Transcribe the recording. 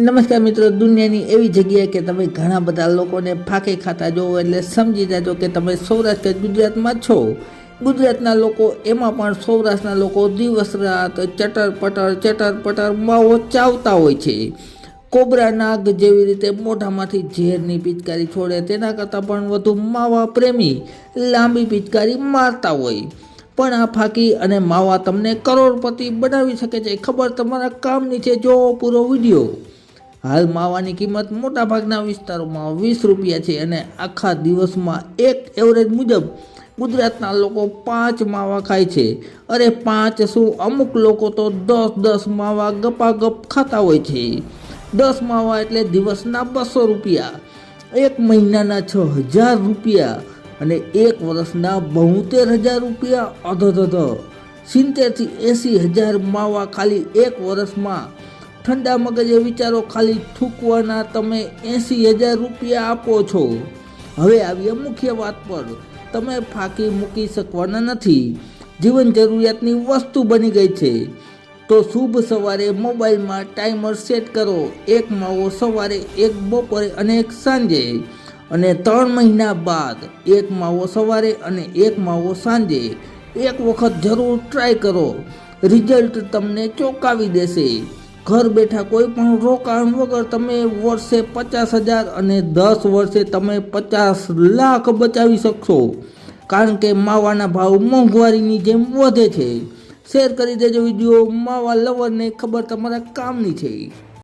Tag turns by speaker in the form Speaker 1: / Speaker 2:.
Speaker 1: નમસ્કાર મિત્રો, દુનિયાની એવી જગ્યાએ કે તમે ઘણા બધા લોકોને ફાંકે ખાતા જોવો એટલે સમજી જાજો કે તમે સૌરાષ્ટ્ર ગુજરાતમાં છો. ગુજરાતના લોકો એમાં પણ સૌરાષ્ટ્રના લોકો દિવસ રાત ચટર પટર ચટર પટર માવો ચાવતા હોય છે. કોબરા નાગ જેવી રીતે મોઢામાંથી ઝેરની પિચકારી છોડે, તેના કરતાં પણ વધુ માવા પ્રેમી, લાંબી પિચકારી મારતા હોય. પણ આ ફાંકી અને માવા તમને કરોડપતિ બનાવી શકે છે. ખબર તમારા કામની છે. જો પૂરો વીડિયો હાલ માવાની કિંમત મોટાભાગના વિસ્તારોમાં વીસ રૂપિયા છે અને આખા દિવસમાં એક એવરેજ મુજબ ગુજરાતના લોકો પાંચ માવા ખાય છે. અરે પાંચ શું? અમુક લોકો તો દસ દસ માવા ગપાગપ ખાતા હોય છે. દસ માવા એટલે દિવસના બસો રૂપિયા, એક મહિનાના છ હજાર રૂપિયા અને એક વર્ષના બોતેર હજાર રૂપિયા અધધધ. સિત્તેરથી એંસી હજાર માવા ખાલી એક વર્ષમાં ઠંડા મગજે વિચારો ખાલી થૂકવાના તમે એંસી હજાર રૂપિયા આપો છો. હવે આવીએ મુખ્ય વાત પર. તમે ફાંકી મૂકી શકવાના નથી. જીવન જરૂરિયાતની વસ્તુ બની ગઈ છે. તો શુભ સવારે મોબાઈલમાં ટાઈમર સેટ કરો. એક માવો સવારે, એક બપોરે અને એક સાંજે. અને ત્રણ મહિના બાદ એક માવો સવારે અને એક માવો સાંજે. એક વખત જરૂર ટ્રાય કરો. રિઝલ્ટ તમને ચોંકાવી દેશે. ઘર બેઠા કોઈ પણ રોકાણ વગર તમે વર્ષે પચાસ હજાર અને દસ વર્ષે તમે પચાસ લાખ બચાવી શકશો. કારણ કે માવાના ભાવ મોંઘવારીની જેમ વધે છે. શેર કરી દેજો વીડિયો માવા લવરને ખબર તમારા કામની છે.